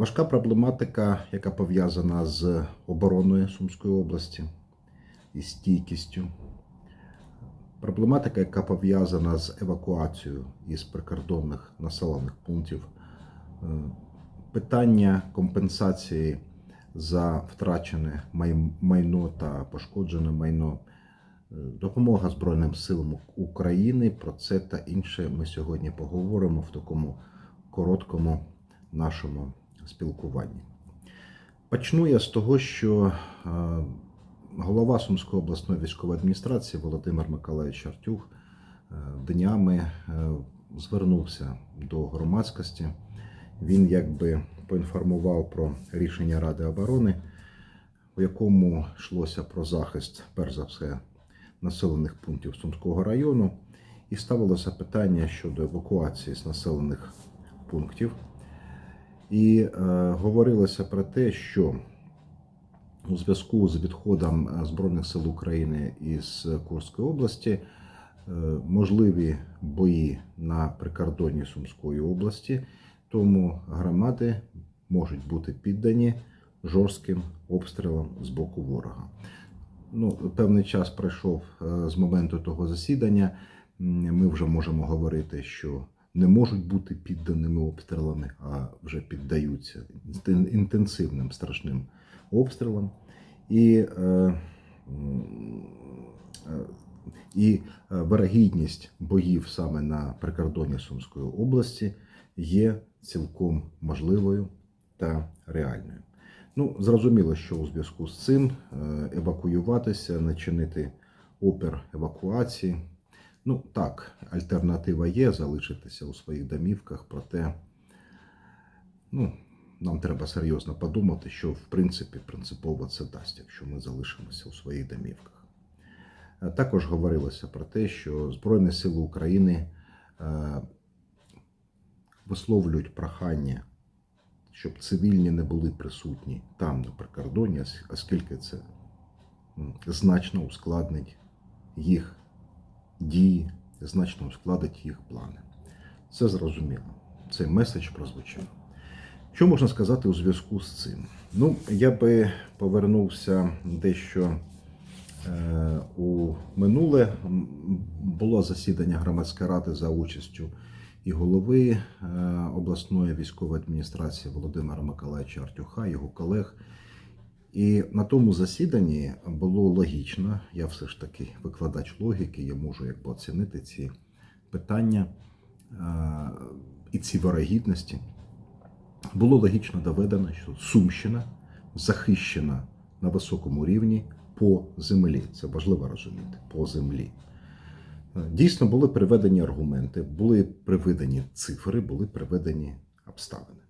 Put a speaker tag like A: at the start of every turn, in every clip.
A: Важка проблематика, яка пов'язана з обороною Сумської області і стійкістю. Проблематика, яка пов'язана з евакуацією із прикордонних населених пунктів. Е, Питання компенсації за втрачене майно та пошкоджене майно. Е, Допомога Збройним силам України. Про це та інше ми сьогодні поговоримо в такому короткому нашому спілкуванні. Почну я з того, що е, голова Сумської обласної військової адміністрації Володимир Миколаївич Артюх е, днями е, звернувся до громадськості. Він якби поінформував про рішення Ради оборони, у якому йшлося про захист, перш за все, населених пунктів Сумського району, і ставилося питання щодо евакуації з населених пунктів. І е, говорилося про те, що у зв'язку з відходом е, Збройних сил України із Курської області е, можливі бої на прикордонні Сумської області, тому громади можуть бути піддані жорстким обстрілам з боку ворога. Ну, певний час пройшов е, з моменту того засідання. Ми вже можемо говорити, що не можуть бути підданими обстрілами, а вже піддаються інтен- інтенсивним страшним обстрілам. І, е, е, і е, вирогідність боїв саме на прикордонні Сумської області є цілком можливою та реальною. Ну, зрозуміло, що у зв'язку з цим евакуюватися, не чинити опір евакуації. Ну так, альтернатива є залишитися у своїх домівках, проте ну, нам треба серйозно подумати, що в принципі принципово це дасть, якщо ми залишимося у своїх домівках. Е, Також говорилося про те, що Збройні Сили України е, висловлюють прохання, щоб цивільні не були присутні там, на прикордоні, оскільки це значно ускладнить їх дії, значно ускладить їх плани. Це зрозуміло. Цей меседж прозвучав. Що можна сказати у зв'язку з цим? Ну, я би повернувся дещо е, у минуле. Було засідання громадської ради за участю і голови е, обласної військової адміністрації Володимира Миколаївича Артюха, його колег. І на тому засіданні було логічно, я все ж таки викладач логіки, я можу якби оцінити ці питання е, і ці вирогідності. Було логічно доведено, що Сумщина захищена на високому рівні по землі. Це важливо розуміти, по землі. Е, Дійсно були приведені аргументи, були приведені цифри, були приведені обставини.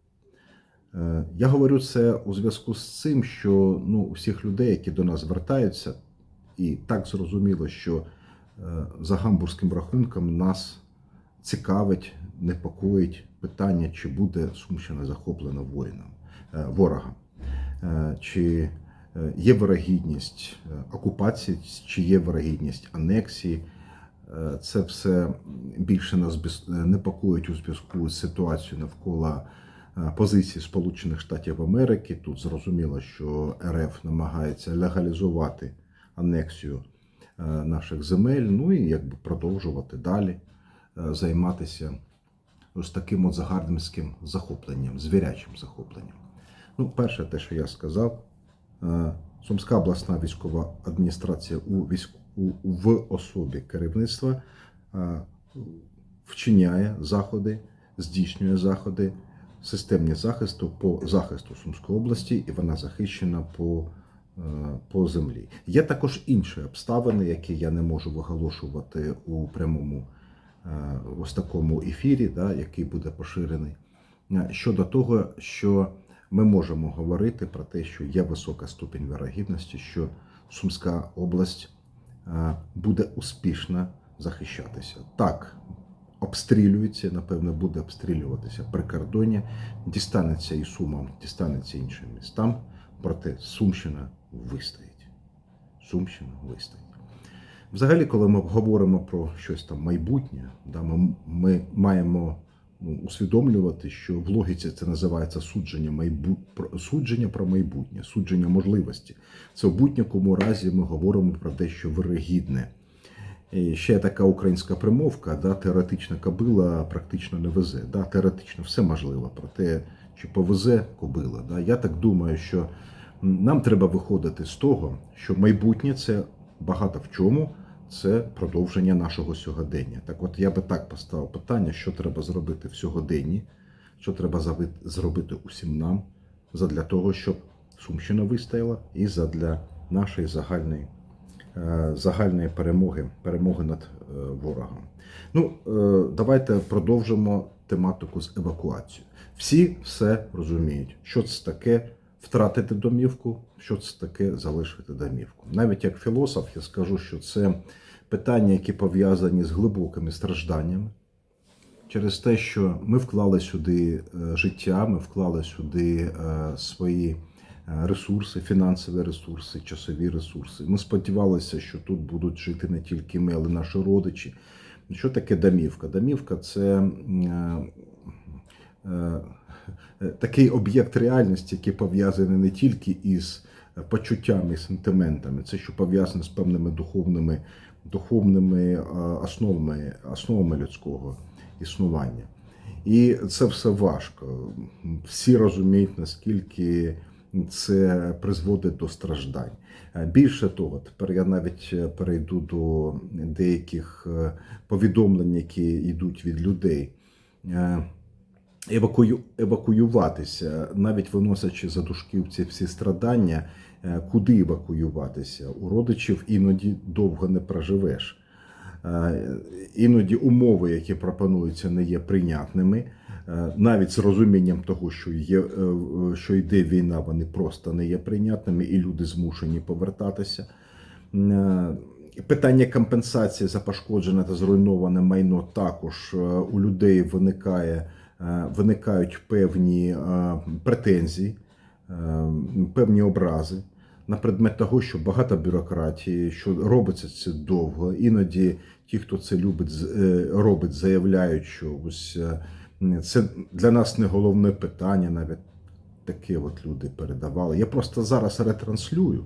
A: Е, Я говорю це у зв'язку з цим, що ну, у всіх людей, які до нас звертаються, і так зрозуміло, що е, за гамбурзьким рахунком нас цікавить, непокоїть питання, чи буде Сумщина захоплена воїном, е, ворогом, чи є вирогідність окупації, чи є вирогідність анексії. Це все більше нас непокоїть у зв'язку з ситуацією навколо позиції Сполучених Штатів Америки. Тут зрозуміло, що РФ намагається легалізувати анексію е, наших земель, ну і якби продовжувати далі е, займатися ось таким от загарбницьким захопленням, звірячим захопленням. Ну, перше, те, що я сказав, е, Сумська обласна військова адміністрація у військ... в особі керівництва е, вчиняє заходи, здійснює заходи, системні захисту по захисту Сумської області, і вона захищена по, е, по землі. Є також інші обставини, які я не можу виголошувати у прямому е, ось такому ефірі, да, який буде поширений, е, щодо того, що ми можемо говорити про те, що є висока ступінь вірогідності, що Сумська область буде успішно захищатися. Так, обстрілюється, напевно, буде обстрілюватися прикордоння, дістанеться і Сумам, дістанеться іншим містам, проте Сумщина вистоїть. Сумщина вистоїть. Взагалі, коли ми говоримо про щось там майбутнє, да, ми, ми маємо ну, усвідомлювати, що в логіці це називається судження, майбут... судження про майбутнє, судження можливості. Це в будь-якому разі ми говоримо про дещо вирогідне. І ще така українська примовка, да, теоретична кобила практично не везе. Да, теоретично все можливо, проте чи повезе кобила. Да. Я так думаю, що нам треба виходити з того, що майбутнє це багато в чому, це продовження нашого сьогодення. Так от я би так поставив питання, що треба зробити в сьогоденні, що треба зробити усім нам задля того, щоб Сумщина вистояла і задля нашої загальної загальної перемоги, перемоги над е, ворогом. Ну, е, давайте продовжимо тематику з евакуацією. Всі все розуміють, що це таке втратити домівку, що це таке залишити домівку. Навіть як філософ, я скажу, що це питання, які пов'язані з глибокими стражданнями. Через те, що ми вклали сюди е, життя, ми вклали сюди е, свої е, ресурси, фінансові ресурси, часові ресурси. Ми сподівалися, що тут будуть жити не тільки ми, але й наші родичі. Що таке домівка? Домівка це е, е, е, такий об'єкт реальності, який пов'язаний не тільки із почуттями, сентиментами, це що пов'язане з певними духовними, духовними основами, основами людського існування. І це все важко. Всі розуміють, наскільки це призводить до страждань. Е, Більше того, тепер я навіть е, перейду до деяких е, повідомлень, які йдуть від людей. Евакую... Евакуюватися, навіть виносячи за дужки ці всі страдання, куди евакуюватися? У родичів іноді довго не проживеш. Іноді умови, які пропонуються, не є прийнятними. Е, Навіть з розумінням того, що є, е, що йде війна, вони просто не є прийнятними, і люди змушені повертатися. Е, Питання компенсації за пошкоджене та зруйноване майно також е, у людей виникає, е, виникають певні е, претензії, е, певні образи на предмет того, що багато бюрократії, що робиться це довго. Іноді ті, хто це любить, е, робить, заявляють, що ось е, це для нас не головне питання, навіть таке от люди передавали. Я просто зараз ретранслюю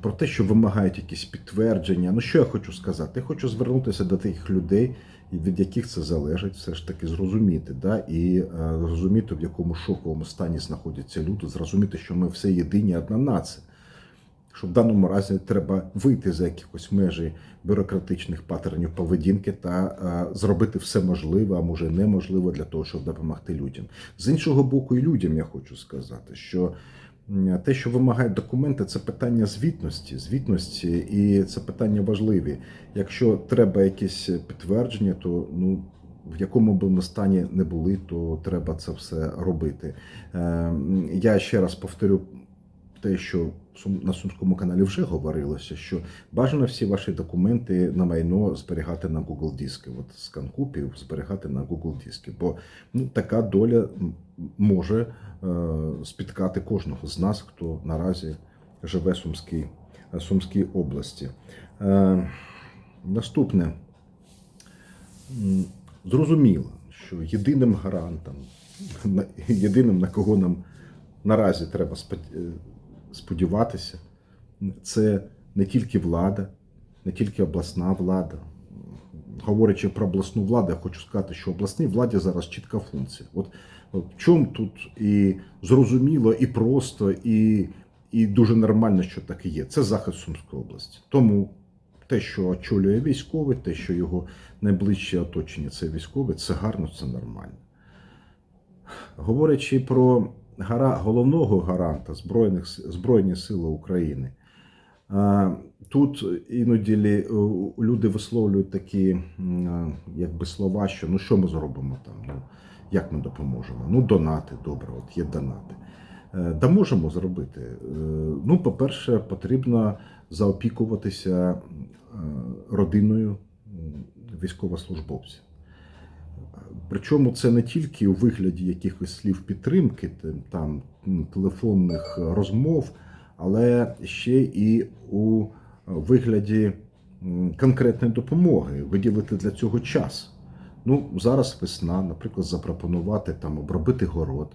A: про те, що вимагають якісь підтвердження. Ну, що я хочу сказати? Я хочу звернутися до тих людей, від яких це залежить, все ж таки зрозуміти, да? і е, зрозуміти, в якому шоковому стані знаходяться люди, зрозуміти, що ми все єдині, одна нація. Що в даному разі треба вийти за якихось межі бюрократичних патернів поведінки та е, зробити все можливе, а може неможливе для того, щоб допомогти людям. З іншого боку, і людям я хочу сказати, що те, що вимагають документи, це питання звітності, звітності, і це питання важливі. Якщо треба якісь підтвердження, то ну. В якому б ми стані не були, то треба це все робити. Е, Я ще раз повторю те, що на Сумському каналі вже говорилося, що бажано всі ваші документи на майно зберігати на Google диски. От скан купів зберігати на Google диски. Бо ну, така доля може е, спіткати кожного з нас, хто наразі живе в Сумській, Сумській області. Е, наступне. Зрозуміло, що єдиним гарантом, єдиним, на кого нам наразі треба спод- е, сподіватися, це не тільки влада, не тільки обласна влада. Говорячи про обласну владу, я хочу сказати, що обласній владі зараз чітка функція. От, в чому тут і зрозуміло, і просто, і, і дуже нормально, що так і є. Це захист Сумської області. Тому те, що очолює військовий, те, що його найближче оточення це військове, це гарно, це нормально. Говорячи про гара, головного гаранта Збройних, Збройні Сили України, тут іноді люди висловлюють такі якби слова, що ну що ми зробимо там, ну як ми допоможемо? Ну, донати, добре, от є донати. Е, Да можемо зробити. Е, Ну, по-перше, потрібно заопікуватися е, родиною військовослужбовців. Причому це не тільки у вигляді якихось слів підтримки, там телефонних розмов, але ще і у вигляді конкретної допомоги, виділити для цього час. Ну, зараз весна, наприклад, запропонувати там обробити город,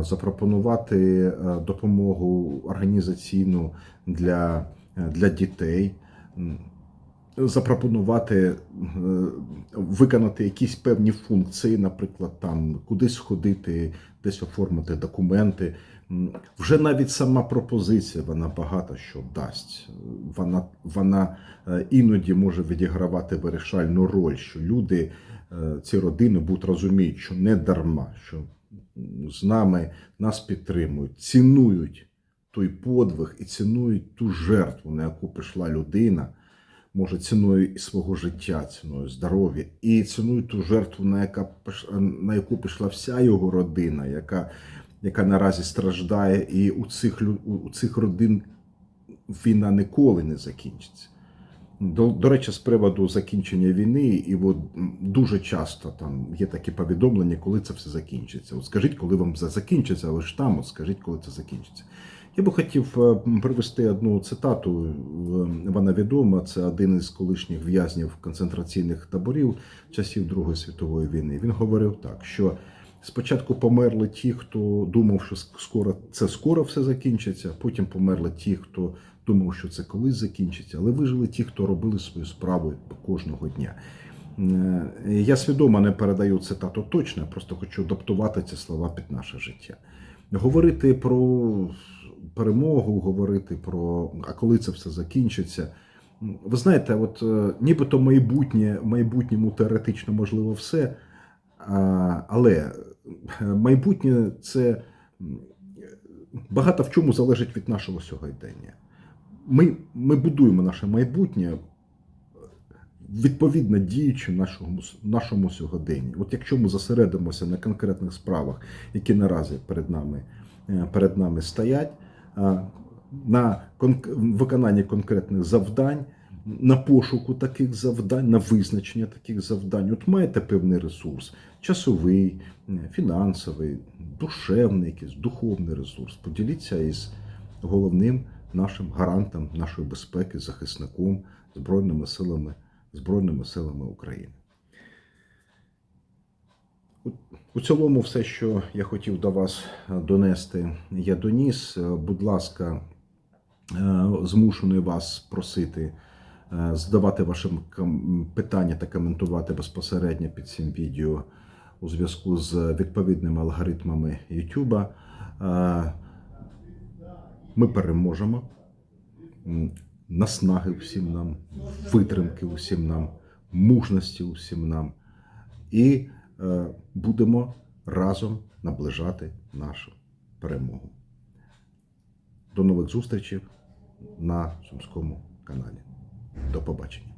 A: запропонувати е, допомогу організаційну для, е, для дітей, запропонувати е, виконати якісь певні функції, наприклад, там кудись сходити, десь оформити документи. Вже навіть сама пропозиція вона багато що дасть. Вона, вона е, іноді може відігравати вирішальну роль, що люди, е, ці родини будуть розуміти, що не дарма, що з нами нас підтримують, цінують той подвиг і цінують ту жертву, на яку пішла людина може ціною і свого життя, ціною здоров'я, і ціною ту жертву, на, яка, на яку пішла вся його родина, яка, яка наразі страждає, і у цих, у цих родин війна ніколи не закінчиться. До, до речі, з приводу закінчення війни, і от дуже часто там є такі повідомлення, коли це все закінчиться. От скажіть, коли вам це закінчиться, але ж там, от скажіть, коли це закінчиться. Я би хотів е, привести одну цитату. е, Вона відома. Це один із колишніх в'язнів концентраційних таборів часів Другої світової війни. Він говорив так, що спочатку померли ті, хто думав, що скоро це скоро все закінчиться. Потім померли ті, хто думав, що це колись закінчиться, але вижили ті, хто робили свою справу кожного дня. Е, Я свідомо не передаю цитату точно, просто хочу адаптувати ці слова під наше життя. Говорити про перемогу, говорити про а коли це все закінчиться. Ви знаєте, от е, нібито майбутнє, майбутньому теоретично можливо все, але е, майбутнє це багато в чому залежить від нашого сьогодення. Ми, ми будуємо наше майбутнє відповідно діючи нашому, нашому сьогоденні. От якщо ми зосередимося на конкретних справах, які наразі перед нами, е, перед нами стоять, на кон- виконанні конкретних завдань, на пошуку таких завдань, на визначення таких завдань, от маєте певний ресурс, часовий, фінансовий, душевний, якийсь духовний ресурс. Поділіться із головним нашим гарантом нашої безпеки, захисником Збройними силами, Збройними силами України. У- цілому, все, що я хотів до вас е, донести, я доніс. Е, Будь ласка, е, змушений вас просити задавати ваші питання та коментувати безпосередньо під цим відео у зв'язку з відповідними алгоритмами YouTube. Ми переможемо. Наснаги всім нам, витримки усім нам, мужності усім нам. І Е, будемо разом наближати нашу перемогу. До нових зустрічей на Сумському каналі. До побачення.